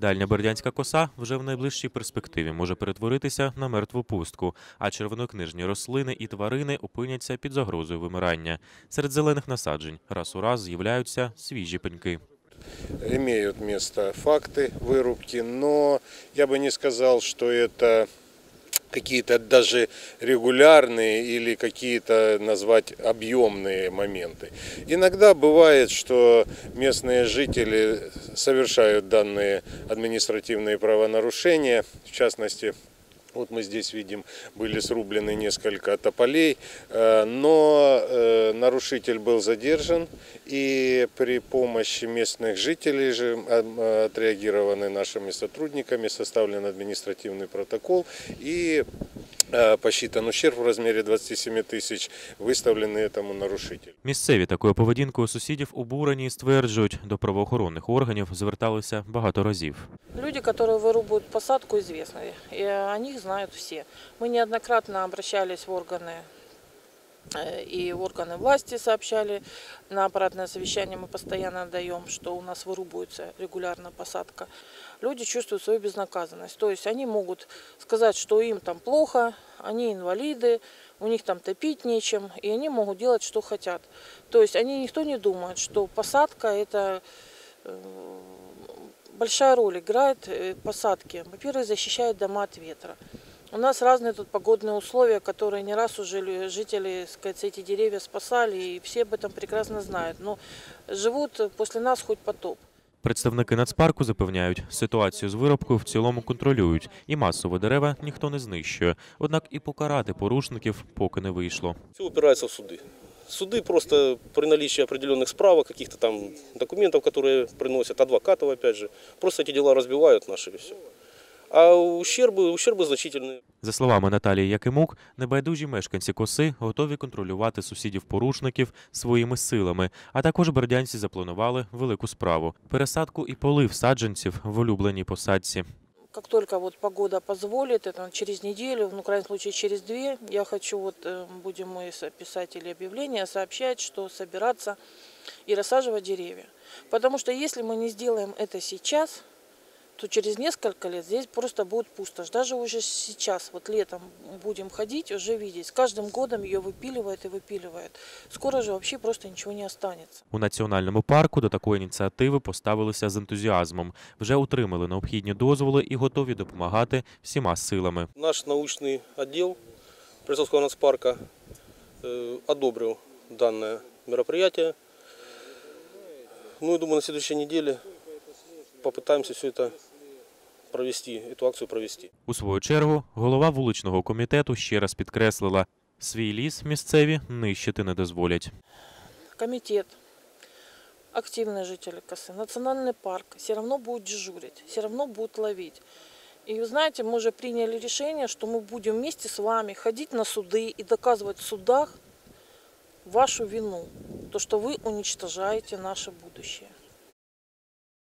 Дальня бердянська коса вже в найближчій перспективі може перетворитися на мертву пустку, а червонокнижні рослини і тварини опиняться під загрозою вимирання. Серед зелених насаджень раз у раз з'являються свіжі пеньки. имеют место факты вырубки, но я бы не сказал, что это какие-то даже регулярные или какие-то назвать объемные моменты. Иногда бывает, что местные жители совершают данные административные правонарушения, в частности, вот мы здесь видим, были срублены несколько тополей, э, но э, нарушитель был задержан, и при помощи местных жителей же э, отреагированы нашими сотрудниками, составлен административный протокол и посчитан ущерб в размере 27 тысяч, выставленный этому нарушителю. Місцеві такою поведінкою сусідів обурені і стверджують, до правоохоронних органів зверталися багато разів. Люди, которые вырубают посадку, известны, и о них знают все. Мы неоднократно обращались в органы э, и в органы власти сообщали, на аппаратное совещание мы постоянно даем, что у нас вырубается регулярно посадка. Люди чувствуют свою безнаказанность, то есть они могут сказать, что им там плохо, они инвалиды, у них там топить нечем, и они могут делать, что хотят. То есть они никто не думает, что посадка это э, большая роль играет э, посадки. Во-первых, защищает дома от ветра. У нас разные тут погодные условия, которые не раз уже лю- жители, сказать, эти деревья спасали, и все об этом прекрасно знают. Но живут э, после нас хоть потоп. Представники нацпарку запевняють, ситуацію з виробкою в цілому контролюють, і масово дерева ніхто не знищує. Однак і покарати порушників поки не вийшло. Все упирается в суды. Суды просто при наличии определенных справок, каких-то там документов, которые приносят, адвокатов опять же, просто эти дела разбивают наши и все. А ущербы, ущербы значительные. За словами Наталії Якимук, небайдужі мешканці коси готові контролювати сусідів-порушників своїми силами. А також бердянці запланували велику справу пересадку і полив саджанців в улюбленій посадці. Как только вот погода позволит, это через неделю, ну, в крайнем случае через две, я хочу, вот э, будем мы с- писать или объявление, сообщать, что собираться и рассаживать деревья. Потому что если мы не сделаем это сейчас, то через несколько лет здесь просто будет пустошь. Даже уже сейчас, вот летом будем ходить, уже видеть, с каждым годом ее выпиливает и выпиливает. Скоро же вообще просто ничего не останется. У національному парку до такої ініціативи поставилися з ентузіазмом. Вже отримали необхідні дозволи і готові допомагати всіма силами. Наш научный отдел Присовского нацпарка э, одобрил данное мероприятие. Ну, я думаю, на следующей неделе попытаемся все это провести, эту акцию провести. У свою чергу голова вуличного комітету ще раз підкреслила, свій ліс місцеві нищити не дозволять. комитет, активные жители косы, национальный парк все равно будет дежурить, все равно будут ловить. И вы знаете, мы уже приняли решение, что мы будем вместе с вами ходить на суды и доказывать в судах вашу вину, то, что вы уничтожаете наше будущее.